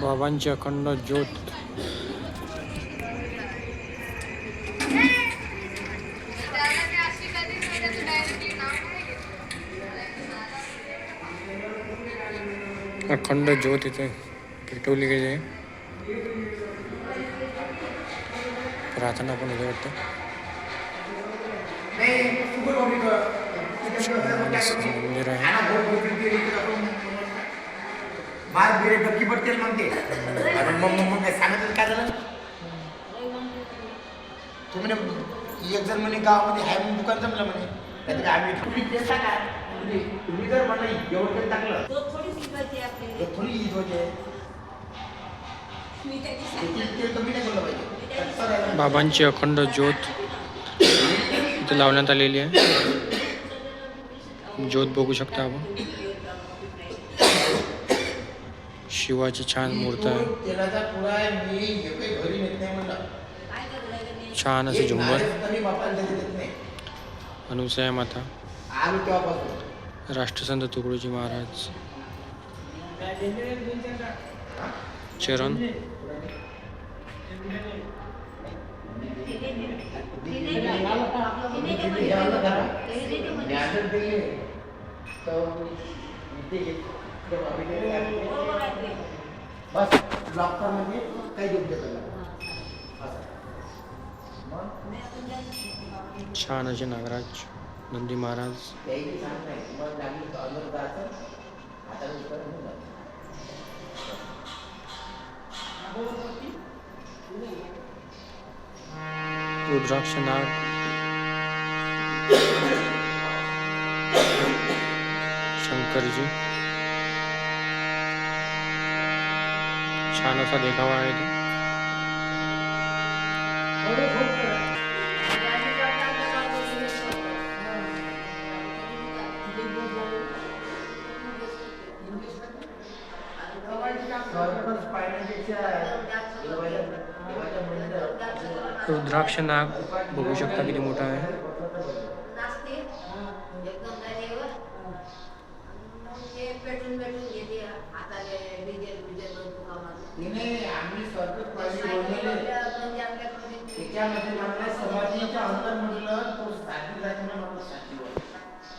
बाबांची अखंड ज्योत. अखंड ज्योत इथे पेटवली गेली आहे. प्रार्थना पण होते वाटतं. मंदिर आहे. मार बिरे डक्की पडतील मग ते. आणि मग मग मग काय सांगितलं काय झालं? तू म्हणे एक जण म्हणे गावामध्ये आहे म्हणून दुकान जमलं म्हणे. नाहीतर आम्ही तुम्ही तुम्ही तुम्ही जर म्हणलं एवढं तरी टाकलं. तर थोडी ईद होते बाबांची अखंड ज्योत. इथे लावण्यात आलेली आहे. ज्योत बघू शकता आपण. शिवाची छान मूर्त आहे. छान असं झुंबर. अनुसया माता. राष्ट्रसंत तुकडोजी महाराज. चरण. बस लॉकडाऊन म्हणजे काही. असं. मग छान असे नागराज नंदी महाराज त्याही नाग शंकरजी छान तो सर्वच पाहण्यापेक्षा देवाच्या देवाच्या मंदिरात रुद्राक्ष नाग बघू शकता किती मोठा आहे पेटून घेते डिझेल बिझेल आम्ही सर्वच पाहिजे बोललेले म्हणजे त्याच्यामध्ये म्हणलं समाधीच्या अंतर म्हटलं तो साधी जातीने